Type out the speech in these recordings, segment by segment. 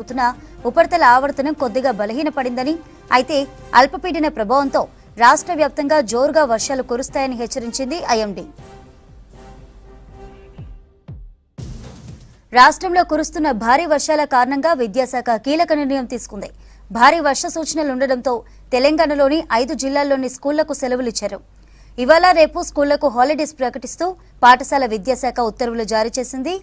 అవుతున్న ఉపరితల ఆవర్తనం కొద్దిగా బలహీనపడిందని అయితే అల్పపీడన ప్రభావంతో రాష్ట్ర వ్యాప్తంగా జోరుగా వర్షాలు కురుస్తాయని హెచ్చరించింది ఐఎండీ. రాష్ట్రంలో కురుస్తున్న భారీ వర్షాల కారణంగా విద్యాశాఖ కీలక నిర్ణయం తీసుకుంది. భారీ వర్ష సూచనలు ఉండడంతో తెలంగాణలోని ఐదు జిల్లాల్లోని స్కూళ్ళకు సెలవులు ఇచ్చారు ఇవాళ రేపు స్కూళ్ళకు హాలిడేస్ ప్రకటిస్తూ పాఠశాల విద్యాశాఖ ఉత్తర్వులు జారీ చేసింది.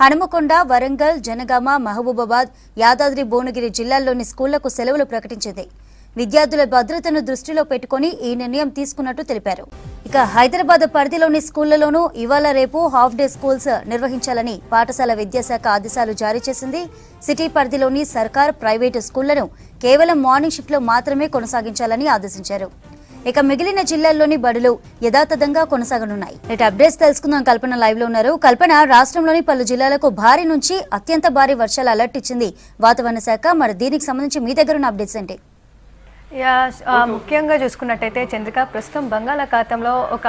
హనుమకొండ వరంగల్ జనగామ మహబూబాబాద్ యాదాద్రి భువనగిరి జిల్లాల్లోని స్కూళ్ళకు సెలవులు ప్రకటించింది. విద్యార్థుల భద్రతను దృష్టిలో పెట్టుకుని ఈ నిర్ణయం తీసుకున్నట్టు తెలిపారు. ఇక హైదరాబాద్ పరిధిలోని స్కూళ్ళలోనూ ఇవాళ రేపు హాఫ్ డే స్కూల్స్ నిర్వహించాలని పాఠశాల విద్యాశాఖ ఆదేశాలు జారీ చేసింది. సిటీ పరిధిలోని సర్కార్ ప్రైవేటు స్కూళ్ళను కేవలం మార్నింగ్ షిఫ్ట్లో మాత్రమే కొనసాగించాలని ఆదేశించారు. ఇక మిగిలిన జిల్లాల్లోని బడులు యథాతథంగా కొనసాగనున్నాయి. నేటి అప్డేట్స్ తెలుసుకుందాం. కల్పన లైవ్లో ఉన్నారు. కల్పన రాష్ట్రంలోని పలు జిల్లాలకు భారీ నుంచి అత్యంత భారీ వర్షాలు అలర్ట్ ఇచ్చింది వాతావరణ శాఖ. మరి దీనికి సంబంధించి మీ దగ్గర ఉన్న అప్డేట్స్ ఏంటి? ముఖ్యంగా చూసుకున్నట్టయితే చంద్రిక ప్రస్తుతం బంగాళాఖాతంలో ఒక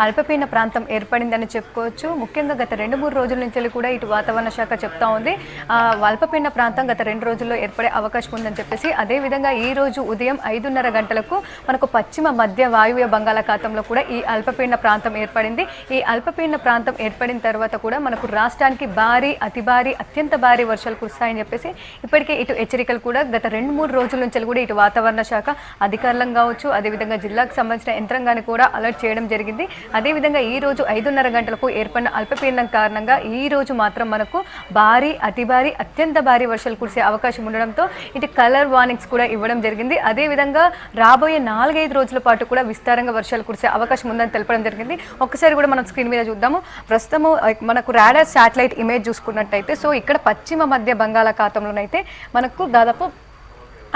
అల్పపీడన ప్రాంతం ఏర్పడిందని చెప్పుకోవచ్చు. ముఖ్యంగా గత రెండు మూడు రోజుల నుంచి కూడా ఇటు వాతావరణ శాఖ చెప్తా ఉంది. ఆ, అల్పపీడన ప్రాంతం గత రెండు రోజుల్లో ఏర్పడే అవకాశం ఉందని చెప్పేసి అదేవిధంగా ఈ రోజు ఉదయం ఐదున్నర గంటలకు మనకు పశ్చిమ మధ్య వాయువ్య బంగాళాఖాతంలో కూడా ఈ అల్పపీడన ప్రాంతం ఏర్పడింది. ఈ అల్పపీడన ప్రాంతం ఏర్పడిన తర్వాత కూడా మనకు రాష్ట్రానికి భారీ అతి భారీ అత్యంత భారీ వర్షాలు కురుస్తాయని చెప్పేసి ఇప్పటికే ఇటు హెచ్చరికలు కూడా గత రెండు మూడు రోజుల నుంచి కూడా ఇటు వాతావరణ శాఖ అధికారులం కావచ్చు అదేవిధంగా జిల్లాకు సంబంధించిన యంత్రాంగాన్ని కూడా అలర్ట్ చేయడం జరిగింది. అదేవిధంగా ఈ రోజు ఐదున్నర గంటలకు ఏర్పడిన అల్పపీడనం కారణంగా ఈ రోజు మాత్రం మనకు భారీ అతి భారీ అత్యంత భారీ వర్షాలు కురిసే అవకాశం ఉండడంతో ఇటు కలర్ వార్నింగ్స్ కూడా ఇవ్వడం జరిగింది. అదేవిధంగా రాబోయే నాలుగైదు రోజుల పాటు కూడా విస్తారంగా వర్షాలు కురిసే అవకాశం ఉందని తెలపడం జరిగింది. ఒకసారి కూడా మనం స్క్రీన్ మీద చూద్దాము. ప్రస్తుతము మనకు రాడార్ శాటిలైట్ ఇమేజ్ చూసుకున్నట్టయితే సో ఇక్కడ పశ్చిమ మధ్య బంగాళాఖాతంలోనైతే మనకు దాదాపు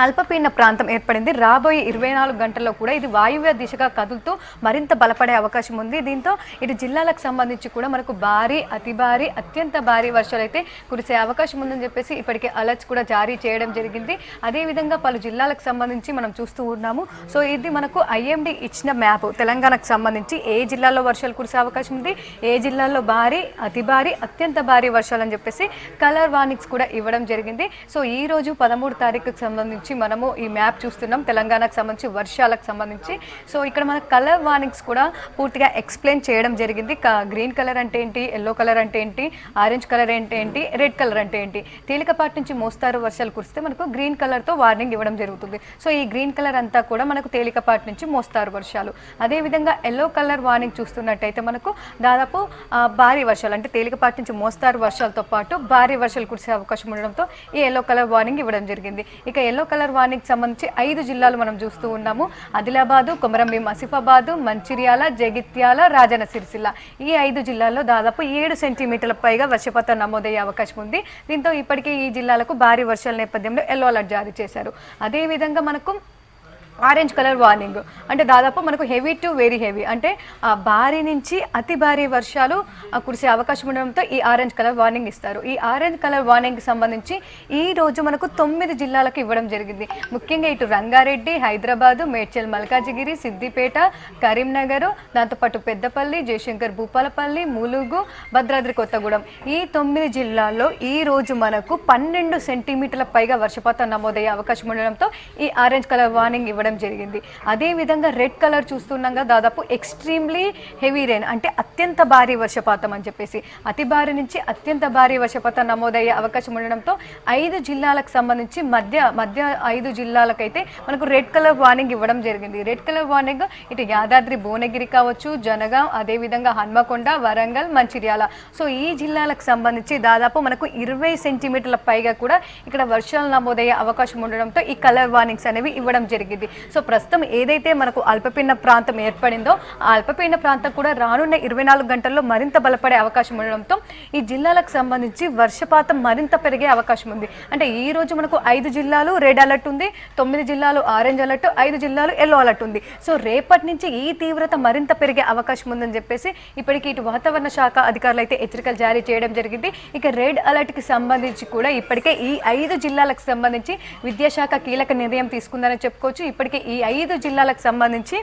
అల్పపీడన ప్రాంతం ఏర్పడింది. రాబోయే ఇరవై నాలుగు గంటల్లో కూడా ఇది వాయువ్య దిశగా కదులుతూ మరింత బలపడే అవకాశం ఉంది. దీంతో ఇటు జిల్లాలకు సంబంధించి కూడా మనకు భారీ అతి భారీ అత్యంత భారీ వర్షాలు అయితే కురిసే అవకాశం ఉందని చెప్పేసి ఇప్పటికే అలర్ట్స్ కూడా జారీ చేయడం జరిగింది. అదేవిధంగా పలు జిల్లాలకు సంబంధించి మనం చూస్తూ ఉన్నాము. సో ఇది మనకు ఐఎండి ఇచ్చిన మ్యాప్. తెలంగాణకు సంబంధించి ఏ జిల్లాలో వర్షాలు కురిసే అవకాశం ఉంది? ఏ జిల్లాలో భారీ అతి భారీ అత్యంత భారీ వర్షాలు అని చెప్పేసి కలర్ వార్నింగ్స్ కూడా ఇవ్వడం జరిగింది. సో ఈ రోజు పదమూడు తారీఖుకి సంబంధించి మనము ఈ మ్యాప్ చూస్తున్నాం. తెలంగాణకు సంబంధించి వర్షాలకు సంబంధించి. సో ఇక్కడ మన కలర్ వార్నింగ్స్ కూడా పూర్తిగా ఎక్స్ప్లెయిన్ చేయడం జరిగింది. గ్రీన్ కలర్ అంటే ఏంటి? ఎల్లో కలర్ అంటే ఏంటి? ఆరెంజ్ కలర్ అంటే ఏంటి? రెడ్ కలర్ అంటే ఏంటి? తేలికపాటి నుంచి మోస్తారు వర్షాలు కురిస్తే మనకు గ్రీన్ కలర్తో వార్నింగ్ ఇవ్వడం జరుగుతుంది. సో ఈ గ్రీన్ కలర్ అంతా కూడా మనకు తేలికపాటి నుంచి మోస్తారు వర్షాలు. అదేవిధంగా ఎల్లో కలర్ వార్నింగ్ చూస్తున్నట్టయితే మనకు దాదాపు భారీ వర్షాలు అంటే తేలికపాటి నుంచి మోస్తారు వర్షాలతో పాటు భారీ వర్షాలు కురిసే అవకాశం ఉండడంతో ఈ ఎల్లో కలర్ వార్నింగ్ ఇవ్వడం జరిగింది. ఇక ఎల్లో కలర్ వానికి సంబంధించి ఐదు జిల్లాలు మనం చూస్తూ ఉన్నాము. ఆదిలాబాదు కొమరంభీం ఆసిఫాబాదు మంచిర్యాల జగిత్యాల రాజన్న సిరిసిల్ల. ఈ ఐదు జిల్లాల్లో దాదాపు ఏడు సెంటీమీటర్ల పైగా వర్షపాతం నమోదయ్యే అవకాశం ఉంది. దీంతో ఇప్పటికే ఈ జిల్లాలకు భారీ వర్షాల నేపథ్యంలో ఎల్లో అలర్ట్ జారీ చేశారు. అదేవిధంగా మనకు ఆరెంజ్ కలర్ వార్నింగ్. అంటే దాదాపు మనకు హెవీ టు వెరీ హెవీ. అంటే ఆ భారీ నుంచి అతి భారీ వర్షాలు కురిసే అవకాశం ఉండడంతో ఈ ఆరెంజ్ కలర్ వార్నింగ్ ఇస్తారు. ఈ ఆరెంజ్ కలర్ వార్నింగ్కి సంబంధించి ఈ రోజు మనకు తొమ్మిది జిల్లాలకు ఇవ్వడం జరిగింది. ముఖ్యంగా ఇటు రంగారెడ్డి హైదరాబాదు మేడ్చల్ మల్కాజిగిరి సిద్దిపేట కరీంనగర్ దాంతోపాటు పెద్దపల్లి జయశంకర్ భూపాలపల్లి ములుగు భద్రాద్రి కొత్తగూడెం. ఈ తొమ్మిది జిల్లాల్లో ఈ రోజు మనకు పన్నెండు సెంటీమీటర్ల పైగా వర్షపాతం నమోదయ్యే అవకాశం ఉండడంతో ఈ ఆరెంజ్ కలర్ వార్నింగ్ ఇవ్వడం జరిగింది. అదే విధంగా రెడ్ కలర్ చూస్తున్నాగా దాదాపు ఎక్స్ట్రీమ్లీ హెవీ రెయిన్ అంటే అత్యంత భారీ వర్షపాతం అని చెప్పేసి అతి భారీ నుంచి అత్యంత భారీ వర్షపాతం నమోదయ్యే అవకాశం ఉండడంతో ఐదు జిల్లాలకు సంబంధించి మధ్య మధ్య ఐదు జిల్లాలకైతే మనకు రెడ్ కలర్ వార్నింగ్ ఇవ్వడం జరిగింది. రెడ్ కలర్ వార్నింగ్ ఇటు యాదాద్రి భువనగిరి కావచ్చు జనగాం అదేవిధంగా హన్మకొండ వరంగల్ మంచిర్యాల. సో ఈ జిల్లాలకు సంబంధించి దాదాపు మనకు ఇరవై సెంటీమీటర్ల పైగా కూడా ఇక్కడ వర్షాలు నమోదయ్యే అవకాశం ఉండడంతో ఈ కలర్ వార్నింగ్స్ అనేవి ఇవ్వడం జరిగింది. సో ప్రస్తుతం ఏదైతే మనకు అల్పపీడన ప్రాంతం ఏర్పడిందో ఆ అల్పపీడన ప్రాంతం కూడా రానున్న ఇరవై నాలుగు గంటల్లో మరింత బలపడే అవకాశం ఉండడంతో ఈ జిల్లాలకు సంబంధించి వర్షపాతం మరింత పెరిగే అవకాశం ఉంది. అంటే ఈ రోజు మనకు ఐదు జిల్లాలు రెడ్ అలర్ట్ ఉంది తొమ్మిది జిల్లాలు ఆరెంజ్ అలర్ట్ ఐదు జిల్లాలు ఎల్లో అలర్ట్ ఉంది. సో రేపటి నుంచి ఈ తీవ్రత మరింత పెరిగే అవకాశం ఉందని చెప్పేసి ఇప్పటికీ ఇటు వాతావరణ శాఖ అధికారులు అయితే హెచ్చరికలు జారీ చేయడం జరిగింది. ఇక రెడ్ అలర్ట్కి సంబంధించి కూడా ఇప్పటికే ఈ ఐదు జిల్లాలకు సంబంధించి విద్యాశాఖ కీలక నిర్ణయం తీసుకుందని చెప్పుకోవచ్చు. ఇప్పటికే ఈ ఐదు జిల్లాలకు సంబంధించి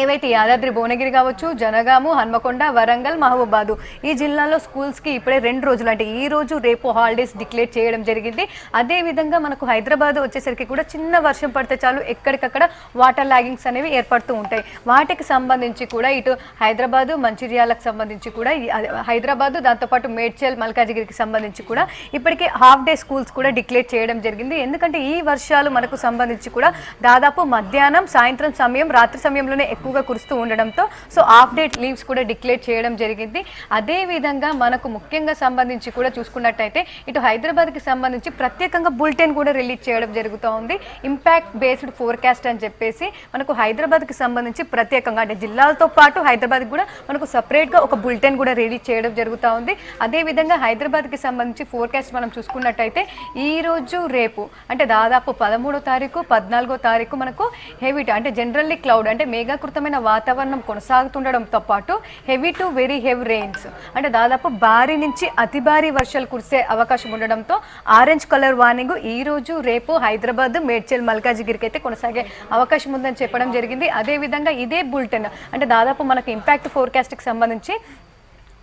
ఏవైతే యాదాద్రి భువనగిరి కావచ్చు జనగాము హన్మకొండ వరంగల్ మహబూబాదు ఈ జిల్లాలో స్కూల్స్కి ఇప్పుడే రెండు రోజులు. అంటే ఈ రోజు రేపు హాలిడేస్ డిక్లేర్ చేయడం జరిగింది. అదే విధంగా మనకు హైదరాబాద్ వచ్చేసరికి కూడా చిన్న వర్షం పడితే చాలు ఎక్కడికక్కడ వాటర్ లాగింగ్స్ అనేవి ఏర్పడుతూ ఉంటాయి. వాటికి సంబంధించి కూడా ఇటు హైదరాబాదు మంచిర్యాలకు సంబంధించి కూడా హైదరాబాదు దాంతోపాటు మేడ్చల్ మల్కాజిగిరికి సంబంధించి కూడా ఇప్పటికే హాఫ్ డే స్కూల్స్ కూడా డిక్లేర్ చేయడం జరిగింది. ఎందుకంటే ఈ వర్షాలు మనకు సంబంధించి కూడా దాదాపు మధ్యాహ్నం సాయంత్రం సమయం రాత్రి సమయంలోనే ఎక్కువగా కురుస్తూ ఉండడంతో సో హాఫ్ డే లీవ్స్ కూడా డిక్లేర్ చేయడం జరిగింది. అదే విధంగా మనకు ముఖ్యంగా సంబంధించి కూడా చూసుకున్నట్టయితే ఇటు హైదరాబాద్కి సంబంధించి ప్రత్యేకంగా బులెటిన్ కూడా రిలీజ్ చేయడం జరుగుతూ ఉంది. ఇంపాక్ట్ బేస్డ్ ఫోర్కాస్ట్ అని చెప్పేసి మనకు హైదరాబాద్కి సంబంధించి ప్రత్యేకంగా అంటే జిల్లాలతో పాటు హైదరాబాద్కి కూడా మనకు సపరేట్గా ఒక బులెటిన్ కూడా రిలీజ్ చేయడం జరుగుతూ ఉంది. అదేవిధంగా హైదరాబాద్కి సంబంధించి ఫోర్కాస్ట్ మనం చూసుకున్నట్టయితే ఈ రోజు రేపు అంటే దాదాపు పదమూడో తారీఖు పద్నాలుగో తారీఖు మనకు హెవీ అంటే జనరల్లీ క్లౌడ్ అంటే మేఘాకృతమైన వాతావరణం కొనసాగుతుండడంతో పాటు heavy to very heavy rains అంటే దాదాపు భారీ నుంచి అతి భారీ వర్షాలు కురిసే అవకాశం ఉండడంతో ఆరెంజ్ కలర్ వార్నింగ్ ఈ రోజు రేపు హైదరాబాద్ మేడ్చల్ మల్కాజిగిరికి అయితే కొనసాగే అవకాశం ఉందని చెప్పడం జరిగింది. అదేవిధంగా ఇదే బులెటిన్ అంటే దాదాపు మనకు ఇంపాక్ట్ ఫోర్కాస్ట్కి సంబంధించి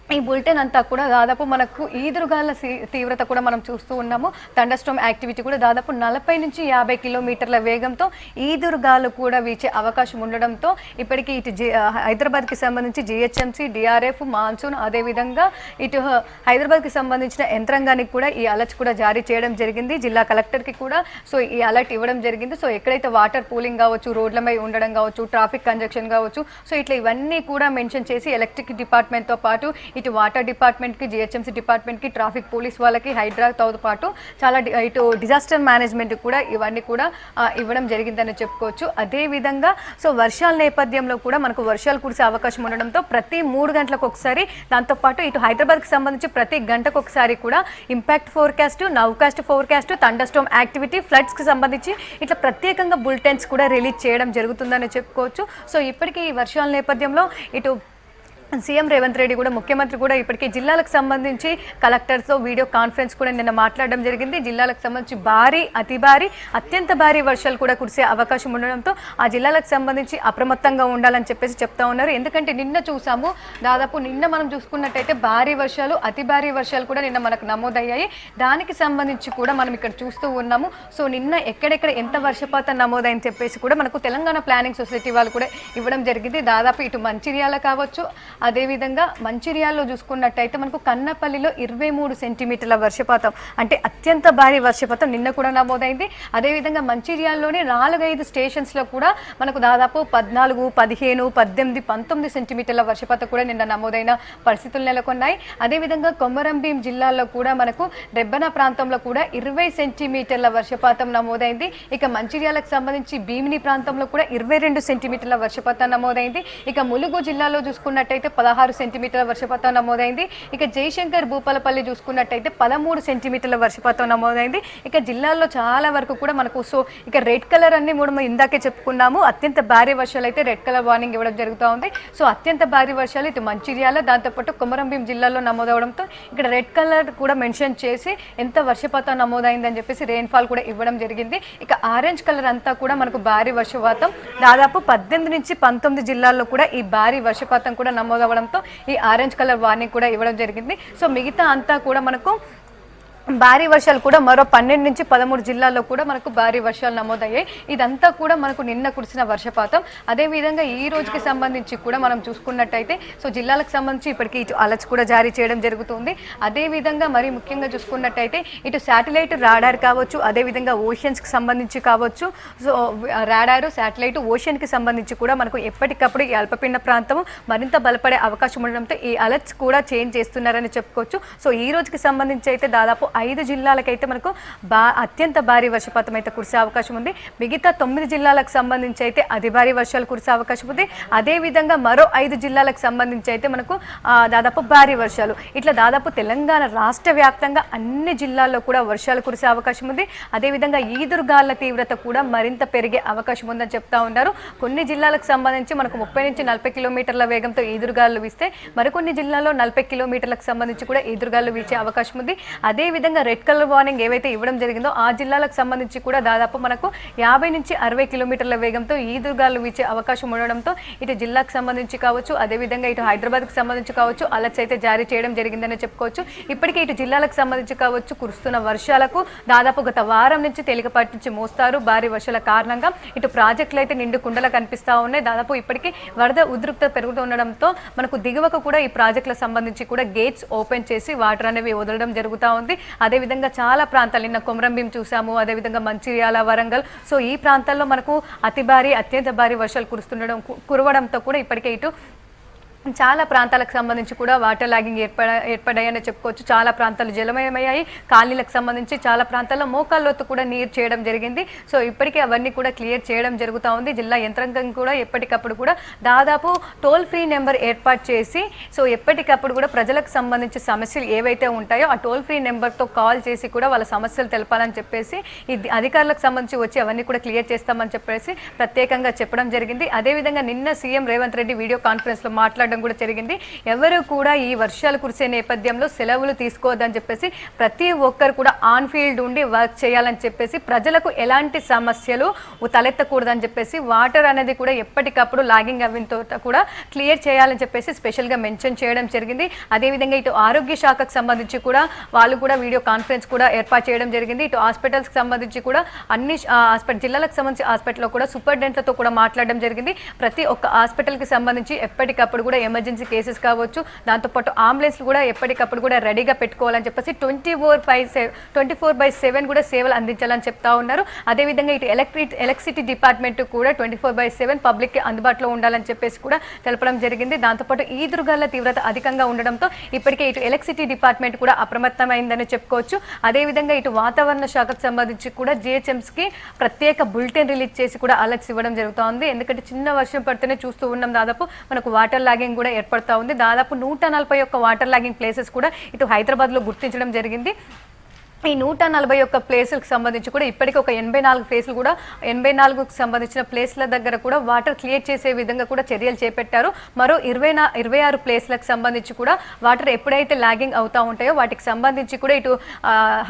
ఈ బులెటిన్ అంతా కూడా దాదాపు మనకు ఈదురుగాల తీవ్రత కూడా మనం చూస్తూ ఉన్నాము. థండర్స్టోమ్ యాక్టివిటీ కూడా దాదాపు నలభై నుంచి యాభై కిలోమీటర్ల వేగంతో ఈదురుగాలు కూడా వీచే అవకాశం ఉండడంతో ఇప్పటికీ ఇటు హైదరాబాద్కి సంబంధించి జిహెచ్ఎంసీ డిఆర్ఎఫ్ మాన్సూన్ అదేవిధంగా ఇటు హ- హైదరాబాద్కి సంబంధించిన యంత్రాంగానికి కూడా ఈ అలర్ట్ కూడా జారీ చేయడం జరిగింది. జిల్లా కలెక్టర్కి కూడా సో ఈ అలర్ట్ ఇవ్వడం జరిగింది. సో ఎక్కడైతే వాటర్ పూలింగ్ కావచ్చు రోడ్లపై ఉండడం కావచ్చు ట్రాఫిక్ కంజక్షన్ కావచ్చు సో ఇట్లా ఇవన్నీ కూడా మెన్షన్ చేసి ఎలక్ట్రిక్ డిపార్ట్మెంట్తో పాటు ఇటు వాటర్ డిపార్ట్మెంట్కి జిహెచ్ఎంసీ డిపార్ట్మెంట్కి ట్రాఫిక్ పోలీస్ వాళ్ళకి హైడ్రాతో పాటు చాలా ఇటు డిజాస్టర్ మేనేజ్మెంట్ కూడా ఇవన్నీ కూడా ఇవ్వడం జరిగిందని చెప్పుకోవచ్చు. అదే విధంగా సో వర్షాల నేపథ్యంలో కూడా మనకు వర్షాలు కురిసే అవకాశం ఉండడంతో ప్రతి మూడు గంటలకు ఒకసారి దాంతోపాటు ఇటు హైదరాబాద్కి సంబంధించి ప్రతి గంటకు ఒకసారి కూడా impact forecast nowcast forecast thunderstorm activity ఫ్లడ్స్కి సంబంధించి ఇట్లా ప్రత్యేకంగా బులెటిన్స్ కూడా రిలీజ్ చేయడం జరుగుతుందని చెప్పుకోవచ్చు. సో ఇప్పటికీ ఈ వర్షాల నేపథ్యంలో ఇటు సీఎం రేవంత్ రెడ్డి కూడా ముఖ్యమంత్రి కూడా ఇప్పటికే జిల్లాలకు సంబంధించి కలెక్టర్తో వీడియో కాన్ఫరెన్స్ కూడా నిన్న మాట్లాడడం జరిగింది. జిల్లాలకు సంబంధించి భారీ అతి భారీ అత్యంత భారీ వర్షాలు కూడా కురిసే అవకాశం ఉండడంతో ఆ జిల్లాలకు సంబంధించి అప్రమత్తంగా ఉండాలని చెప్పేసి చెప్తా ఉన్నారు. ఎందుకంటే నిన్న చూసాము దాదాపు నిన్న మనం చూసుకున్నట్టయితే భారీ వర్షాలు అతి భారీ వర్షాలు కూడా నిన్న మనకు నమోదయ్యాయి. దానికి సంబంధించి కూడా మనం ఇక్కడ చూస్తూ ఉన్నాము. సో నిన్న ఎక్కడెక్కడ ఎంత వర్షపాతం నమోదైంది చెప్పేసి కూడా మనకు తెలంగాణ ప్లానింగ్ సొసైటీ వాళ్ళు కూడా ఇవ్వడం జరిగింది. దాదాపు ఇటు మంచిర్యాల కావచ్చు అదేవిధంగా మంచిర్యాల్లో చూసుకున్నట్టయితే మనకు కన్నపల్లిలో ఇరవై మూడు సెంటీమీటర్ల వర్షపాతం అంటే అత్యంత భారీ వర్షపాతం నిన్న కూడా నమోదైంది. అదేవిధంగా మంచిర్యాలలోనే నాలుగైదు స్టేషన్స్లో కూడా మనకు దాదాపు పద్నాలుగు పదిహేను పద్దెనిమిది పంతొమ్మిది సెంటీమీటర్ల వర్షపాతం కూడా నిన్న నమోదైన పరిస్థితులు నెలకొన్నాయి. అదేవిధంగా కొమరంభీం జిల్లాలో కూడా మనకు రెబ్బన ప్రాంతంలో కూడా ఇరవై సెంటీమీటర్ల వర్షపాతం నమోదైంది. ఇక మంచిర్యాలకు సంబంధించి భీమిని ప్రాంతంలో కూడా ఇరవై రెండు సెంటీమీటర్ల వర్షపాతం నమోదైంది. ఇక ములుగు జిల్లాలో చూసుకున్నట్టయితే పదహారు సెంటీమీటర్ల వర్షపాతం నమోదైంది. ఇక జయశంకర్ భూపాలపల్లి చూసుకున్నట్టయితే పదమూడు సెంటీమీటర్ల వర్షపాతం నమోదైంది. ఇక జిల్లాల్లో చాలా వరకు కూడా మనకు సో ఇక రెడ్ కలర్ అన్ని మూడు మనం ఇందాకే చెప్పుకున్నాము. అత్యంత భారీ వర్షాలు అయితే రెడ్ కలర్ వార్నింగ్ ఇవ్వడం జరుగుతూ ఉంది. సో అత్యంత భారీ వర్షాలు ఇటు మంచిర్యాల దాంతోపాటు కుమరంభీం జిల్లాలో నమోదవడంతో ఇక్కడ రెడ్ కలర్ కూడా మెన్షన్ చేసి ఎంత వర్షపాతం నమోదైందని చెప్పేసి రెయిన్ఫాల్ కూడా ఇవ్వడం జరిగింది. ఇక ఆరెంజ్ కలర్ అంతా కూడా మనకు భారీ వర్షపాతం. దాదాపు పద్దెనిమిది నుంచి పంతొమ్మిది జిల్లాల్లో కూడా ఈ భారీ వర్షపాతం కూడా నమోదు అవ్వడంతో ఈ ఆరెంజ్ కలర్ వార్నింగ్ కూడా ఇవ్వడం జరిగింది. సో మిగతా అంతా కూడా మనకు భారీ వర్షాలు కూడా మరో పన్నెండు నుంచి పదమూడు జిల్లాల్లో కూడా మనకు భారీ వర్షాలు నమోదయ్యాయి. ఇదంతా కూడా మనకు నిన్న కురిసిన వర్షపాతం. అదేవిధంగా ఈ రోజుకి సంబంధించి కూడా మనం చూసుకున్నట్టయితే సో జిల్లాలకు సంబంధించి ఇప్పటికీ ఇటు అలర్ట్స్ కూడా జారీ చేయడం జరుగుతుంది. అదేవిధంగా మరి ముఖ్యంగా చూసుకున్నట్టయితే ఇటు శాటిలైట్ రాడార్ కావచ్చు అదేవిధంగా ఓషన్స్కి సంబంధించి కావచ్చు. సో రాడారు శాటిలైట్ ఓషన్కి సంబంధించి కూడా మనకు ఎప్పటికప్పుడు ఈ అల్పపీడన ప్రాంతం మరింత బలపడే అవకాశం ఉండడంతో ఈ అలర్ట్స్ కూడా చేంజ్ చేస్తున్నారని చెప్పుకోవచ్చు. సో ఈ రోజుకి సంబంధించి అయితే దాదాపు ఐదు జిల్లాలకైతే మనకు బా అత్యంత భారీ వర్షపాతం అయితే కురిసే అవకాశం ఉంది. మిగతా తొమ్మిది జిల్లాలకు సంబంధించి అయితే అతి భారీ వర్షాలు కురిసే అవకాశం ఉంది. అదేవిధంగా మరో ఐదు జిల్లాలకు సంబంధించి అయితే మనకు దాదాపు భారీ వర్షాలు. ఇట్లా దాదాపు తెలంగాణ రాష్ట్ర వ్యాప్తంగా అన్ని జిల్లాల్లో కూడా వర్షాలు కురిసే అవకాశం ఉంది. అదేవిధంగా ఈదురుగాల తీవ్రత కూడా మరింత పెరిగే అవకాశం ఉందని చెప్తా ఉన్నారు. కొన్ని జిల్లాలకు సంబంధించి మనకు ముప్పై నుంచి నలభై కిలోమీటర్ల వేగంతో ఈదురుగాలు వీస్తే మరికొన్ని జిల్లాల్లో నలభై కిలోమీటర్లకు సంబంధించి కూడా ఈదురుగాలు వీచే అవకాశం ఉంది. అదేవిధంగా అదేవిధంగా రెడ్ కలర్ వార్నింగ్ ఏవైతే ఇవ్వడం జరిగిందో ఆ జిల్లాలకు సంబంధించి కూడా దాదాపు మనకు యాభై నుంచి అరవై కిలోమీటర్ల వేగంతో ఈదురుగాలు వీచే అవకాశం ఉండడంతో ఇటు జిల్లాకు సంబంధించి కావచ్చు అదేవిధంగా ఇటు హైదరాబాద్కి సంబంధించి కావచ్చు అలర్ట్స్ అయితే జారీ చేయడం జరిగిందని చెప్పుకోవచ్చు. ఇప్పటికే ఇటు జిల్లాలకు సంబంధించి కావచ్చు కురుస్తున్న వర్షాలకు దాదాపు గత వారం నుంచి తేలికపాటి నుంచి మోస్తారు. భారీ వర్షాల కారణంగా ఇటు ప్రాజెక్టులు అయితే నిండు కుండలు కనిపిస్తా ఉన్నాయి. దాదాపు ఇప్పటికీ వరద ఉద్రిక్త పెరుగుతూ ఉండడంతో మనకు దిగువకు కూడా ఈ ప్రాజెక్టులకు సంబంధించి కూడా గేట్స్ ఓపెన్ చేసి వాటర్ అనేవి వదలడం జరుగుతూ ఉంది. అదేవిధంగా చాలా ప్రాంతాలు నిన్న కొమరంభీం చూసాము అదేవిధంగా మంచిర్యాల వరంగల్. సో ఈ ప్రాంతాల్లో మనకు అతి భారీ అత్యంత భారీ వర్షాలు కురుస్తుండడం కురవడంతో కూడా ఇప్పటికే ఇటు చాలా ప్రాంతాలకు సంబంధించి కూడా వాటర్ లాగింగ్ ఏర్పడ ఏర్పడాయని చెప్పుకోవచ్చు. చాలా ప్రాంతాలు జలమయమయ్యాయి. కాలనీలకు సంబంధించి చాలా ప్రాంతాల్లో మోకాల్లోతు కూడా నీరు చేయడం జరిగింది. సో ఇప్పటికే అవన్నీ కూడా క్లియర్ చేయడం జరుగుతూ ఉంది. జిల్లా యంత్రాంగం కూడా ఎప్పటికప్పుడు కూడా దాదాపు టోల్ ఫ్రీ నెంబర్ ఏర్పాటు చేసి సో ఎప్పటికప్పుడు కూడా ప్రజలకు సంబంధించి సమస్యలు ఏవైతే ఉంటాయో ఆ టోల్ ఫ్రీ నెంబర్తో కాల్ చేసి కూడా వాళ్ళ సమస్యలు తెలపాలని చెప్పేసి ఇది అధికారులకు సంబంధించి వచ్చి అవన్నీ కూడా క్లియర్ చేస్తామని చెప్పేసి ప్రత్యేకంగా చెప్పడం జరిగింది. అదేవిధంగా నిన్న సీఎం రేవంత్ రెడ్డి వీడియో కాన్ఫరెన్స్లో మాట్లాడడం కూడా జరిగింది. ఎవరు కూడా ఈ వర్షాలు కురిసే నేపథ్యంలో సెలవులు తీసుకోవద్దని చెప్పేసి ప్రతి ఒక్కరు కూడా ఆన్ ఫీల్డ్ ఉండి వర్క్ చేయాలని చెప్పేసి ప్రజలకు ఎలాంటి సమస్యలు తలెత్తకూడదని చెప్పేసి వాటర్ అనేది కూడా ఎప్పటికప్పుడు లాగింగ్ అవ్విన తోట కూడా క్లియర్ చేయాలని చెప్పేసి స్పెషల్గా మెన్షన్ చేయడం జరిగింది. అదేవిధంగా ఇటు ఆరోగ్య శాఖకు సంబంధించి కూడా వాళ్ళు కూడా వీడియో కాన్ఫరెన్స్ కూడా ఏర్పాటు చేయడం జరిగింది. ఇటు హాస్పిటల్స్కి సంబంధించి కూడా అన్ని హాస్పిటల్ జిల్లాలకు సంబంధించి హాస్పిటల్లో కూడా సూపరింటెండెంట్లతో కూడా మాట్లాడడం జరిగింది. ప్రతి ఒక్క హాస్పిటల్కి సంబంధించి ఎప్పటికప్పుడు కూడా ఎమర్జెన్సీ కేసెస్ కావచ్చు. దాంతోపాటు అంబులెన్స్లు కూడా ఎప్పటికప్పుడు కూడా రెడీగా పెట్టుకోవాలని చెప్పేసి twenty four five twenty four by seven కూడా సేవలు అందించాలని చెప్తా ఉన్నారు. అదేవిధంగా ఇటు ఎలక్ట్రిక్ ఎలక్ట్రిసిటీ డిపార్ట్మెంట్ కూడా ట్వంటీ ఫోర్ బై సెవెన్ పబ్లిక్కి అందుబాటులో ఉండాలని చెప్పేసి కూడా తెలపడం జరిగింది. దాంతోపాటు ఈదురుగాల తీవ్రత అధికంగా ఉండడంతో ఇప్పటికే ఇటు ఎలక్ట్రిసిటీ డిపార్ట్మెంట్ కూడా అప్రమత్తమైందని చెప్పుకోవచ్చు. అదేవిధంగా ఇటు వాతావరణ శాఖకు సంబంధించి కూడా జిహెచ్ఎంస్కి ప్రత్యేక బులెటిన్ రిలీజ్ చేసి కూడా అలర్ట్స్ ఇవ్వడం జరుగుతోంది. ఎందుకంటే చిన్న వర్షం పడితేనే చూస్తూ ఉన్నాం దాదాపు. మనకు వాటర్ లాగింగ్ కూడా ఏర్పడతా ఉంది. దాదాపు నూట నలభై ఒక్క వాటర్ లాగింగ్ ప్లేసెస్ కూడా ఇటు హైదరాబాద్లో గుర్తించడం జరిగింది. ఈ నూట నలభై ఒక్క ప్లేసులకు సంబంధించి కూడా ఇప్పటికీ ఒక ఎనభై నాలుగు ప్లేసులు కూడా ఎనభై నాలుగుకు సంబంధించిన ప్లేస్ల దగ్గర కూడా వాటర్ క్లియర్ చేసే విధంగా కూడా చర్యలు చేపట్టారు. మరో ఇరవై నా ఇరవై ఆరు ప్లేస్లకు సంబంధించి కూడా వాటర్ ఎప్పుడైతే లాగింగ్ అవుతూ ఉంటాయో వాటికి సంబంధించి కూడా ఇటు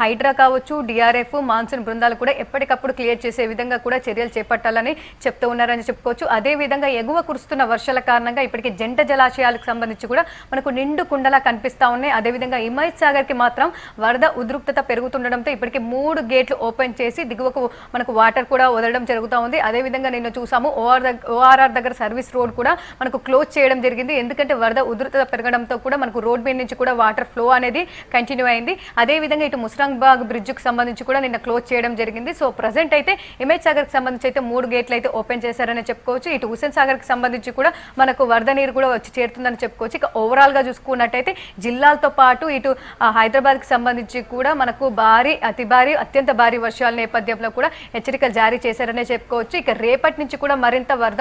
హైడ్రా కావచ్చు డిఆర్ఎఫ్ మాన్సూన్ బృందాలు కూడా ఎప్పటికప్పుడు క్లియర్ చేసే విధంగా కూడా చర్యలు చేపట్టాలని చెప్తూ ఉన్నారని చెప్పుకోవచ్చు. అదే విధంగా ఎగువ కురుస్తున్న వర్షాల కారణంగా ఇప్పటికీ జంట జలాశయాలకు సంబంధించి కూడా మనకు నిండు కుండలా కనిపిస్తా ఉన్నాయి. అదేవిధంగా హిమాయత్ సాగర్కి మాత్రం వరద ఉద్రిక్తత జరుగుతుండడంతో ఇప్పటికి మూడు గేట్లు ఓపెన్ చేసి దిగువకు మనకు వాటర్ కూడా వదలడం జరుగుతూ ఉంది. అదేవిధంగా నిన్న చూసాము ఓఆర్ ఓఆర్ఆర్ దగ్గర సర్వీస్ రోడ్ కూడా మనకు క్లోజ్ చేయడం జరిగింది. ఎందుకంటే వరద ఉధృత పెరగడంతో కూడా మనకు రోడ్ మీద నుంచి కూడా వాటర్ ఫ్లో అనేది కంటిన్యూ అయింది. అదేవిధంగా ఇటు ముస్రాంబాగ్ బ్రిడ్జ్కి సంబంధించి కూడా నిన్న క్లోజ్ చేయడం జరిగింది. సో ప్రజెంట్ అయితే ఇమేజ్ సాగర్కి సంబంధించి అయితే మూడు గేట్లు అయితే ఓపెన్ చేశారని చెప్పుకోవచ్చు. ఇటు హుసేన్ సాగర్కి సంబంధించి కూడా మనకు వరద నీరు కూడా వచ్చి చేరుతుందని చెప్పుకోవచ్చు. ఇక ఓవరాల్గా చూసుకున్నట్టయితే జిల్లాలతో పాటు ఇటు హైదరాబాద్కి సంబంధించి కూడా మనకు భారీ అతి భారీ అత్యంత భారీ వర్షాల నేపథ్యంలో కూడా హెచ్చరికలు జారీ చేశారనే చెప్పుకోవచ్చు. ఇక రేపటి నుంచి కూడా మరింత వరద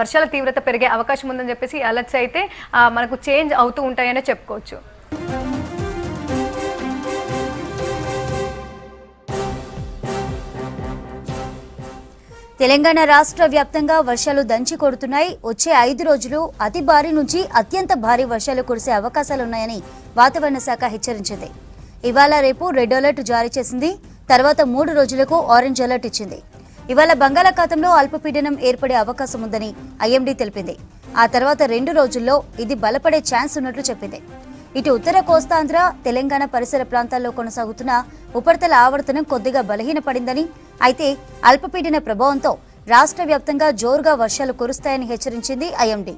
వర్షాల తీవ్రత పెరిగే అవకాశం ఉందని చెప్పేసి అలర్ట్స్ అయితే మనకు చేంజ్ అవుతూ ఉంటాయనే చెప్పుకోవచ్చు. తెలంగాణ రాష్ట్ర వ్యాప్తంగా వర్షాలు దంచి కొడుతున్నాయి. వచ్చే ఐదు రోజులు అతి భారీ నుంచి అత్యంత భారీ వర్షాలు కురిసే అవకాశాలున్నాయని వాతావరణ శాఖ హెచ్చరించింది. ఇవాళ రేపు రెడ్ అలర్ట్ జారీ చేసింది. తర్వాత మూడు రోజులకు ఆరెంజ్ అలర్ట్ ఇచ్చింది. ఇవాళ బంగాళాఖాతంలో అల్పపీడనం ఏర్పడే అవకాశం ఉందని ఐఎండీ తెలిపింది. ఆ తర్వాత రెండు రోజుల్లో ఇది బలపడే ఛాన్స్ ఉన్నట్లు చెప్పింది. ఇటు ఉత్తర కోస్తాంధ్ర తెలంగాణ పరిసర ప్రాంతాల్లో కొనసాగుతున్న ఉపరితల ఆవర్తనం కొద్దిగా బలహీనపడిందని అయితే అల్పపీడన ప్రభావంతో రాష్ట్ర వ్యాప్తంగా జోరుగా వర్షాలు కురుస్తాయని హెచ్చరించింది ఐఎండీ.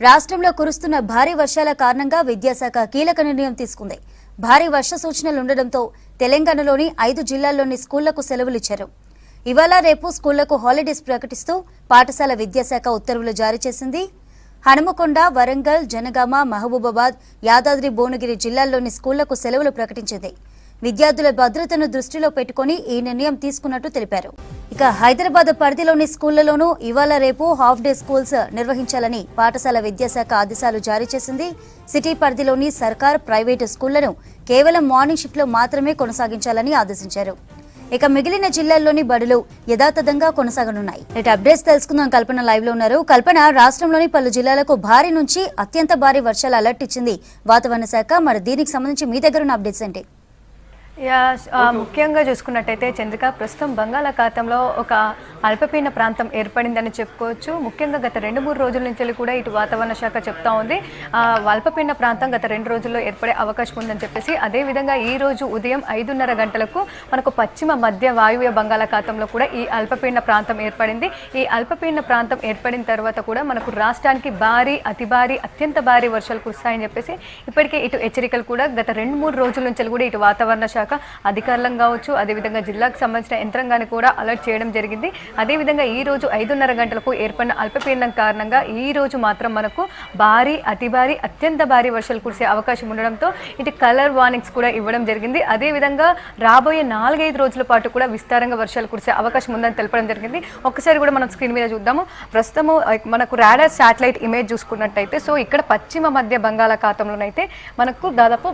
రాష్ట్రంలో కురుస్తున్న భారీ వర్షాల కారణంగా విద్యాశాఖ కీలక నిర్ణయం తీసుకుంది. భారీ వర్ష సూచనలు ఉండడంతో తెలంగాణలోని ఐదు జిల్లాల్లోని స్కూళ్ళకు సెలవులిచ్చారు. ఇవాళ రేపు స్కూళ్ళకు హాలిడేస్ ప్రకటిస్తూ పాఠశాల విద్యాశాఖ ఉత్తర్వులు జారీ చేసింది. హనుమకొండ వరంగల్ జనగామ మహబూబాబాద్ యాదాద్రి భువనగిరి జిల్లాల్లోని స్కూళ్ళకు సెలవులు ప్రకటించింది. విద్యార్థుల భద్రతను దృష్టిలో పెట్టుకుని ఈ నిర్ణయం తీసుకున్నట్టు తెలిపారు. ఇక హైదరాబాద్ పరిధిలోని స్కూళ్ళలోనూ ఇవాళ రేపు హాఫ్ డే స్కూల్స్ నిర్వహించాలని పాఠశాల విద్యాశాఖ ఆదేశాలు జారీ చేసింది. సిటీ పరిధిలోని సర్కార్ ప్రైవేటు స్కూళ్ళను కేవలం మార్నింగ్ షిఫ్ట్లో మాత్రమే కొనసాగించాలని ఆదేశించారు. ఇక మిగిలిన జిల్లాల్లోని బడులు యథాతథంగా కొనసాగనున్నాయి. నేటి అప్డేట్స్ తెలుసుకుందాం. కల్పన లైవ్లో ఉన్నారు. కల్పన రాష్ట్రంలోని పలు జిల్లాలకు భారీ నుంచి అత్యంత భారీ వర్షాలు అలర్ట్ ఇచ్చింది వాతావరణ శాఖ. మరి దీనికి సంబంధించి మీ దగ్గర ఉన్న అప్డేట్స్ ఏంటి? ముఖ్యంగా చూసుకున్నట్టయితే చంద్రిక ప్రస్తుతం బంగాళాఖాతంలో ఒక అల్పపీడన ప్రాంతం ఏర్పడిందని చెప్పుకోవచ్చు. ముఖ్యంగా గత రెండు మూడు రోజుల నుంచి కూడా ఇటు వాతావరణ శాఖ చెప్తా ఉంది. ఆ, అల్పపీడన ప్రాంతం గత రెండు రోజుల్లో ఏర్పడే అవకాశం ఉందని చెప్పేసి అదేవిధంగా ఈ రోజు ఉదయం ఐదున్నర గంటలకు మనకు పశ్చిమ మధ్య వాయువ్య బంగాళాఖాతంలో కూడా ఈ అల్పపీడన ప్రాంతం ఏర్పడింది. ఈ అల్పపీడన ప్రాంతం ఏర్పడిన తర్వాత కూడా మనకు రాష్ట్రానికి భారీ అతి భారీ అత్యంత భారీ వర్షాలు కురుస్తాయని చెప్పేసి ఇప్పటికే ఇటు హెచ్చరికలు కూడా గత రెండు మూడు రోజుల నుంచి కూడా ఇటు వాతావరణ శాఖ అధికారులం కావచ్చు అదేవిధంగా జిల్లాకు సంబంధించిన యంత్రాంగాన్ని కూడా అలర్ట్ చేయడం జరిగింది. అదేవిధంగా ఈ రోజు ఐదున్నర గంటలకు ఏర్పడిన అల్పపీడనం కారణంగా ఈ రోజు మాత్రం మనకు భారీ అతి భారీ అత్యంత భారీ వర్షాలు కురిసే అవకాశం ఉండడంతో ఇటు కలర్ వార్నింగ్స్ కూడా ఇవ్వడం జరిగింది. అదేవిధంగా రాబోయే నాలుగైదు రోజుల పాటు కూడా విస్తారంగా వర్షాలు కురిసే అవకాశం ఉందని తెలపడం జరిగింది. ఒకసారి కూడా మనం స్క్రీన్ మీద చూద్దాము. ప్రస్తుతము మనకు రాడార్ శాటిలైట్ ఇమేజ్ చూసుకున్నట్టయితే సో ఇక్కడ పశ్చిమ మధ్య బంగాళాఖాతంలోనైతే మనకు దాదాపు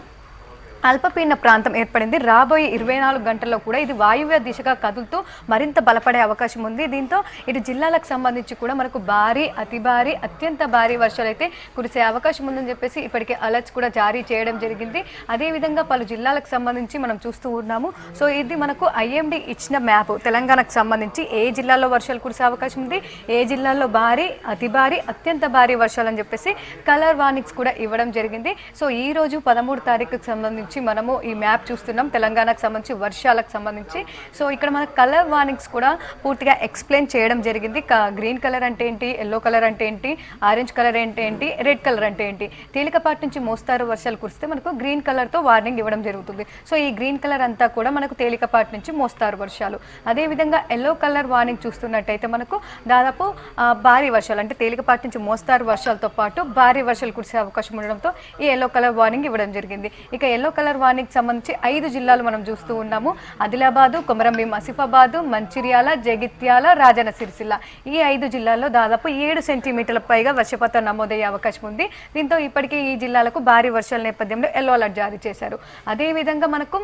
అల్పపీడన ప్రాంతం ఏర్పడింది. రాబోయే ఇరవై నాలుగు గంటల్లో కూడా ఇది వాయువ్య దిశగా కదులుతూ మరింత బలపడే అవకాశం ఉంది. దీంతో ఇటు జిల్లాలకు సంబంధించి కూడా మనకు భారీ అతి భారీ అత్యంత భారీ వర్షాలు అయితే కురిసే అవకాశం ఉందని చెప్పేసి ఇప్పటికే అలర్ట్స్ కూడా జారీ చేయడం జరిగింది. అదేవిధంగా పలు జిల్లాలకు సంబంధించి మనం చూస్తూ ఉన్నాము. సో ఇది మనకు ఐఎండి ఇచ్చిన మ్యాప్. తెలంగాణకు సంబంధించి ఏ జిల్లాలో వర్షాలు కురిసే అవకాశం ఉంది? ఏ జిల్లాల్లో భారీ అతి భారీ అత్యంత భారీ వర్షాలు అని చెప్పేసి కలర్ వార్నింగ్స్ కూడా ఇవ్వడం జరిగింది. సో ఈ రోజు పదమూడు తారీఖుకు సంబంధించి మనము ఈ మ్యాప్ చూస్తున్నాం. తెలంగాణకు సంబంధించి వర్షాలకు సంబంధించి. సో ఇక్కడ మన కలర్ వార్నింగ్స్ కూడా పూర్తిగా ఎక్స్ప్లెయిన్ చేయడం జరిగింది. గ్రీన్ కలర్ అంటే ఏంటి? ఎల్లో కలర్ అంటే ఏంటి? ఆరెంజ్ కలర్ అంటే ఏంటి? రెడ్ కలర్ అంటే ఏంటి? తేలికపాటి నుంచి మోస్తారు వర్షాలు కురిస్తే మనకు గ్రీన్ కలర్తో వార్నింగ్ ఇవ్వడం జరుగుతుంది. సో ఈ గ్రీన్ కలర్ అంతా కూడా మనకు తేలికపాటి నుంచి మోస్తారు వర్షాలు. అదేవిధంగా ఎల్లో కలర్ వార్నింగ్ చూస్తున్నట్టయితే మనకు దాదాపు భారీ వర్షాలు అంటే తేలికపాటి నుంచి మోస్తారు వర్షాలతో పాటు భారీ వర్షాలు కురిసే అవకాశం ఉండడంతో ఈ ఎల్లో కలర్ వార్నింగ్ ఇవ్వడం జరిగింది. ఇక ఎల్లో కలర్ వానికి సంబంధించి ఐదు జిల్లాలు మనం చూస్తూ ఉన్నాము. ఆదిలాబాదు కొమరంభీం ఆసిఫాబాదు మంచిర్యాల జగిత్యాల రాజన సిరిసిల్ల. ఈ ఐదు జిల్లాల్లో దాదాపు ఏడు సెంటీమీటర్ల పైగా వర్షపాతం నమోదయ్యే అవకాశం ఉంది. దీంతో ఇప్పటికే ఈ జిల్లాలకు భారీ వర్షాల నేపథ్యంలో ఎల్లో అలర్ట్ జారీ చేశారు. అదేవిధంగా మనకు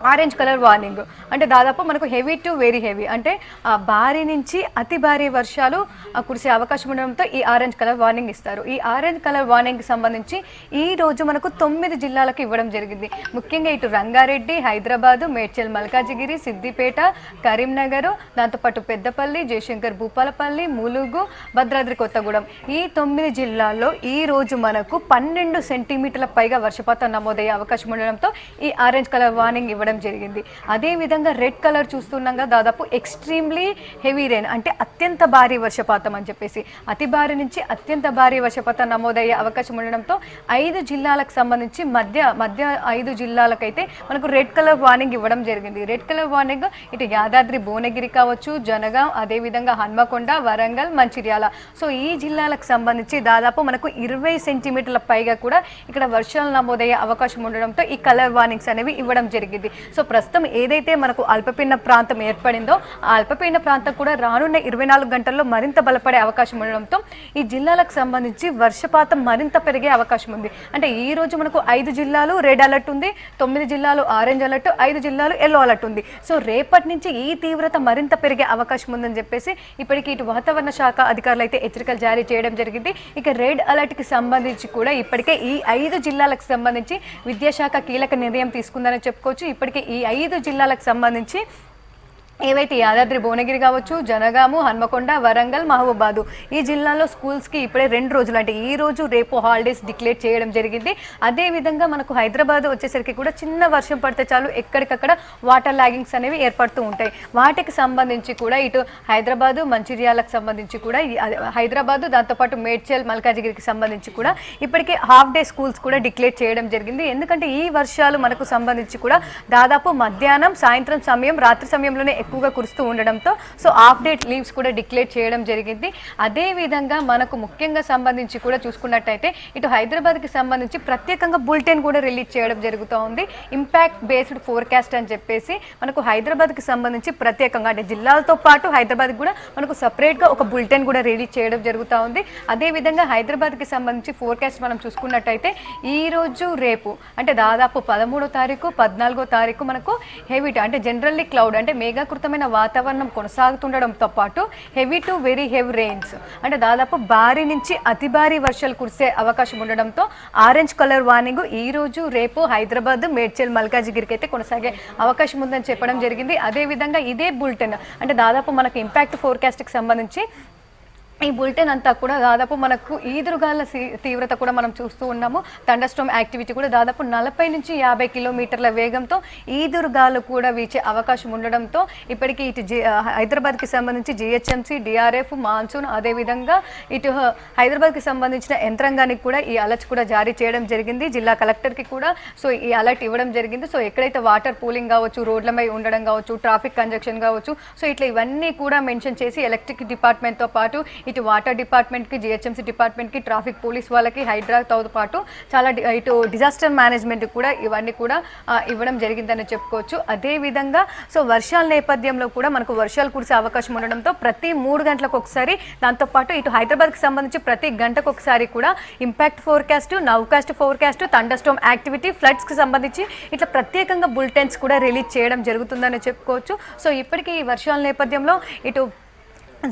ఆరెంజ్ కలర్ వార్నింగ్. అంటే దాదాపు మనకు హెవీ టు వెరీ హెవీ. అంటే ఆ భారీ నుంచి అతి భారీ వర్షాలు ఆ, కురిసే అవకాశం ఉండడంతో ఈ ఆరెంజ్ కలర్ వార్నింగ్ ఇస్తారు. ఈ ఆరెంజ్ కలర్ వార్నింగ్కి సంబంధించి ఈ రోజు మనకు తొమ్మిది జిల్లాలకు ఇవ్వడం జరిగింది. ముఖ్యంగా ఇటు రంగారెడ్డి హైదరాబాదు మేడ్చల్ మల్కాజిగిరి సిద్దిపేట కరీంనగర్ దాంతోపాటు పెద్దపల్లి జయశంకర్ భూపాలపల్లి ములుగు భద్రాద్రి కొత్తగూడెం. ఈ తొమ్మిది జిల్లాల్లో ఈ రోజు మనకు పన్నెండు సెంటీమీటర్ల పైగా వర్షపాతం నమోదయ్యే అవకాశం ఉండడంతో ఈ ఆరెంజ్ కలర్ వార్నింగ్ ఇవ్వడం జరిగింది. అదే విధంగా రెడ్ కలర్ చూస్తున్నాగా దాదాపు ఎక్స్ట్రీమ్లీ హెవీ రెయిన్ అంటే అత్యంత భారీ వర్షపాతం అని చెప్పేసి. అతి భారీ నుంచి అత్యంత భారీ వర్షపాతం నమోదయ్యే అవకాశం ఉండడంతో ఐదు జిల్లాలకు సంబంధించి మధ్య మధ్య ఐదు జిల్లాలకైతే మనకు రెడ్ కలర్ వార్నింగ్ ఇవ్వడం జరిగింది. రెడ్ కలర్ వార్నింగ్ ఇటు యాదాద్రి భువనగిరి కావచ్చు జనగాం అదేవిధంగా హన్మకొండ వరంగల్ మంచిర్యాల. సో ఈ జిల్లాలకు సంబంధించి దాదాపు మనకు ఇరవై సెంటీమీటర్ల పైగా కూడా ఇక్కడ వర్షాలు నమోదయ్యే అవకాశం ఉండడంతో ఈ కలర్ వార్నింగ్స్ అనేవి ఇవ్వడం జరిగింది. సో ప్రస్తుతం ఏదైతే మనకు అల్పపీడన ప్రాంతం ఏర్పడిందో ఆ అల్పపీడన ప్రాంతం కూడా రానున్న ఇరవై నాలుగు గంటల్లో మరింత బలపడే అవకాశం ఉండడంతో ఈ జిల్లాలకు సంబంధించి వర్షపాతం మరింత పెరిగే అవకాశం ఉంది. అంటే ఈ రోజు మనకు ఐదు జిల్లాలు రెడ్ అలర్ట్ ఉంది తొమ్మిది జిల్లాలు ఆరెంజ్ అలర్ట్ ఐదు జిల్లాలు ఎల్లో అలర్ట్ ఉంది. సో రేపటి నుంచి ఈ తీవ్రత మరింత పెరిగే అవకాశం ఉందని చెప్పేసి ఇప్పటికీ ఇటు వాతావరణ శాఖ అధికారులు అయితే హెచ్చరికలు జారీ చేయడం జరిగింది. ఇక రెడ్ అలర్ట్కి సంబంధించి కూడా ఇప్పటికే ఈ ఐదు జిల్లాలకు సంబంధించి విద్యాశాఖ కీలక నిర్ణయం తీసుకుందని చెప్పుకోవచ్చు. ఇప్పటికే ఈ ఐదు జిల్లాలకు సంబంధించి ఏవైతే యాదాద్రి భువనగిరి కావచ్చు జనగాము హన్మకొండ వరంగల్ మహబూబాదు. ఈ జిల్లాలో స్కూల్స్కి ఇప్పుడే రెండు రోజులు. అంటే ఈ రోజు రేపు హాలిడేస్ డిక్లేర్ చేయడం జరిగింది. అదే విధంగా మనకు హైదరాబాద్ వచ్చేసరికి కూడా చిన్న వర్షం పడితే చాలు ఎక్కడికక్కడ వాటర్ లాగింగ్స్ అనేవి ఏర్పడుతూ ఉంటాయి. వాటికి సంబంధించి కూడా ఇటు హైదరాబాదు మంచిర్యాలకు సంబంధించి కూడా హైదరాబాదు దాంతోపాటు మేడ్చల్ మల్కాజిగిరికి సంబంధించి కూడా ఇప్పటికే హాఫ్ డే స్కూల్స్ కూడా డిక్లేర్ చేయడం జరిగింది. ఎందుకంటే ఈ వర్షాలు మనకు సంబంధించి కూడా దాదాపు మధ్యాహ్నం సాయంత్రం సమయం రాత్రి సమయంలోనే ఎక్కువగా కురుస్తూ ఉండడంతో సో హాఫ్ డేట్ లీవ్స్ కూడా డిక్లేర్ చేయడం జరిగింది. అదేవిధంగా మనకు ముఖ్యంగా సంబంధించి కూడా చూసుకున్నట్టయితే ఇటు హైదరాబాద్కి సంబంధించి ప్రత్యేకంగా బులెటిన్ కూడా రిలీజ్ చేయడం జరుగుతూ ఉంది. ఇంపాక్ట్ బేస్డ్ ఫోర్కాస్ట్ అని చెప్పేసి మనకు హైదరాబాద్కి సంబంధించి ప్రత్యేకంగా అంటే జిల్లాలతో పాటు హైదరాబాద్ కూడా మనకు సపరేట్గా ఒక బులెటిన్ కూడా రిలీజ్ చేయడం జరుగుతూ ఉంది. అదేవిధంగా హైదరాబాద్కి సంబంధించి ఫోర్కాస్ట్ మనం చూసుకున్నట్టయితే ఈ రోజు రేపు అంటే దాదాపు పదమూడో తారీఖు పద్నాలుగో తారీఖు మనకు హెవీ అంటే జనరల్లీ క్లౌడ్ అంటే మేఘా మేఘాకృతమైన వాతావరణం కొనసాగుతుండడంతో పాటు heavy to very heavy rains అంటే దాదాపు భారీ నుంచి అతి భారీ వర్షాలు కురిసే అవకాశం ఉండడంతో ఆరెంజ్ కలర్ వార్నింగ్ ఈ రోజు రేపు హైదరాబాద్ మేడ్చల్ మల్కాజిగిరికి అయితే కొనసాగే అవకాశం ఉందని చెప్పడం జరిగింది. అదేవిధంగా ఇదే బులెటిన్. అంటే దాదాపు మనకు ఇంపాక్ట్ ఫోర్కాస్ట్కి సంబంధించి ఈ బులెటిన్ అంతా కూడా దాదాపు మనకు ఈదురుగాల తీవ్రత కూడా మనం చూస్తూ ఉన్నాము. థండర్స్టోమ్ యాక్టివిటీ కూడా దాదాపు నలభై నుంచి యాభై కిలోమీటర్ల వేగంతో ఈదురుగాలు కూడా వీచే అవకాశం ఉండడంతో ఇప్పటికీ ఇటు జి హైదరాబాద్కి సంబంధించి జిహెచ్ఎంసీ డిఆర్ఎఫ్ మాన్సూన్ అదేవిధంగా ఇటు హైదరాబాద్కి సంబంధించిన యంత్రాంగానికి కూడా ఈ అలర్ట్ కూడా జారీ చేయడం జరిగింది. జిల్లా కలెక్టర్కి కూడా సో ఈ అలర్ట్ ఇవ్వడం జరిగింది. సో ఎక్కడైతే వాటర్ పూలింగ్ కావచ్చు రోడ్లపై ఉండడం కావచ్చు ట్రాఫిక్ కంజక్షన్ కావచ్చు సో ఇట్లా ఇవన్నీ కూడా మెన్షన్ చేసి ఎలక్ట్రిక్ డిపార్ట్మెంట్తో పాటు ఇటు వాటర్ డిపార్ట్మెంట్కి జిహెచ్ఎంసీ డిపార్ట్మెంట్కి ట్రాఫిక్ పోలీస్ వాళ్ళకి హైడ్రాతో పాటు చాలా డి- ఇటు డిజాస్టర్ మేనేజ్మెంట్ కూడా ఇవన్నీ కూడా ఇవ్వడం జరిగిందని చెప్పుకోవచ్చు. అదేవిధంగా సో వర్షాల నేపథ్యంలో కూడా మనకు వర్షాలు కురిసే అవకాశం ఉండడంతో ప్రతి మూడు గంటలకు ఒకసారి దాంతోపాటు ఇటు హైదరాబాద్కి సంబంధించి ప్రతి గంటకు ఒకసారి కూడా impact forecast nowcast forecast thunderstorm activity ఫ్లడ్స్కి సంబంధించి ఇట్లా ప్రత్యేకంగా బులెటిన్స్ కూడా రిలీజ్ చేయడం జరుగుతుందని చెప్పుకోవచ్చు. సో ఇప్పటికీ ఈ వర్షాల నేపథ్యంలో ఇటు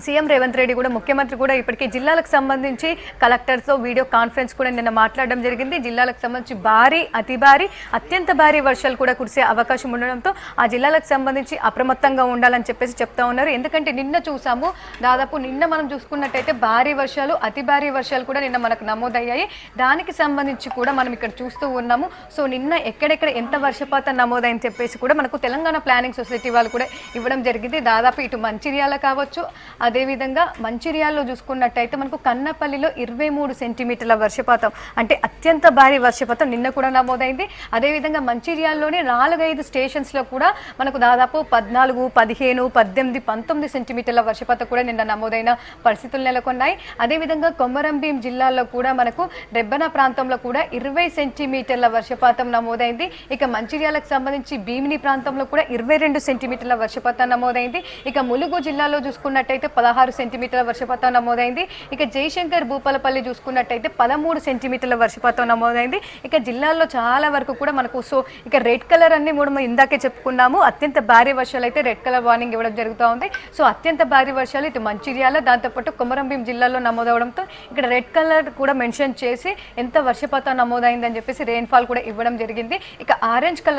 సీఎం రేవంత్ రెడ్డి కూడా ముఖ్యమంత్రి కూడా ఇప్పటికే జిల్లాలకు సంబంధించి కలెక్టర్తో వీడియో కాన్ఫరెన్స్ కూడా నిన్న మాట్లాడడం జరిగింది. జిల్లాలకు సంబంధించి భారీ అతి భారీ అత్యంత భారీ వర్షాలు కూడా కురిసే అవకాశం ఉండడంతో ఆ జిల్లాలకు సంబంధించి అప్రమత్తంగా ఉండాలని చెప్పేసి చెప్తా ఉన్నారు. ఎందుకంటే నిన్న చూసాము దాదాపు నిన్న మనం చూసుకున్నట్టయితే భారీ వర్షాలు అతి భారీ వర్షాలు కూడా నిన్న మనకు నమోదయ్యాయి. దానికి సంబంధించి కూడా మనం ఇక్కడ చూస్తూ ఉన్నాము. సో నిన్న ఎక్కడెక్కడ ఎంత వర్షపాతం నమోదైంది చెప్పేసి కూడా మనకు తెలంగాణ ప్లానింగ్ సొసైటీ వాళ్ళు కూడా ఇవ్వడం జరిగింది. దాదాపు ఇటు మంచిర్యాల కావచ్చు అదేవిధంగా మంచిర్యాల్లో చూసుకున్నట్టయితే మనకు కన్నపల్లిలో ఇరవై మూడు సెంటీమీటర్ల వర్షపాతం అంటే అత్యంత భారీ వర్షపాతం నిన్న కూడా నమోదైంది. అదేవిధంగా మంచిర్యాల్లోని నాలుగైదు స్టేషన్స్లో కూడా మనకు దాదాపు పద్నాలుగు పదిహేను పద్దెనిమిది పంతొమ్మిది సెంటీమీటర్ల వర్షపాతం కూడా నిన్న నమోదైన పరిస్థితులు నెలకొన్నాయి. అదేవిధంగా కొమరంభీం జిల్లాలో కూడా మనకు రెబ్బన ప్రాంతంలో కూడా ఇరవై సెంటీమీటర్ల వర్షపాతం నమోదైంది. ఇక మంచిర్యాలకు సంబంధించి భీమిని ప్రాంతంలో కూడా ఇరవై రెండు సెంటీమీటర్ల వర్షపాతం నమోదైంది. ఇక ములుగు జిల్లాలో చూసుకున్నట్టయితే చూసుకున్నట్టయితే పదహారు సెంటీమీటర్ల వర్షపాతం నమోదైంది. ఇక జయశంకర్ భూపాలపల్లి చూసుకున్నట్టయితే పదమూడు సెంటీమీటర్ల వర్షపాతం నమోదైంది. ఇక జిల్లాల్లో చాలా వరకు కూడా మనకు సో ఇక రెడ్ కలర్ అన్ని కూడా మనం ఇందాకే చెప్పుకున్నాము. అత్యంత భారీ వర్షాలు అయితే రెడ్ కలర్ వార్నింగ్ ఇవ్వడం జరుగుతూ ఉంది. సో అత్యంత భారీ వర్షాలు ఇటు మంచిర్యాల దాంతోపాటు కొమరంభీం జిల్లాలో నమోదవడంతో ఇక్కడ రెడ్ కలర్ కూడా మెన్షన్ చేసి ఎంత వర్షపాతం నమోదైందని చెప్పేసి రెయిన్ఫాల్ కూడా ఇవ్వడం జరిగింది. ఇక ఆరెంజ్ కలర్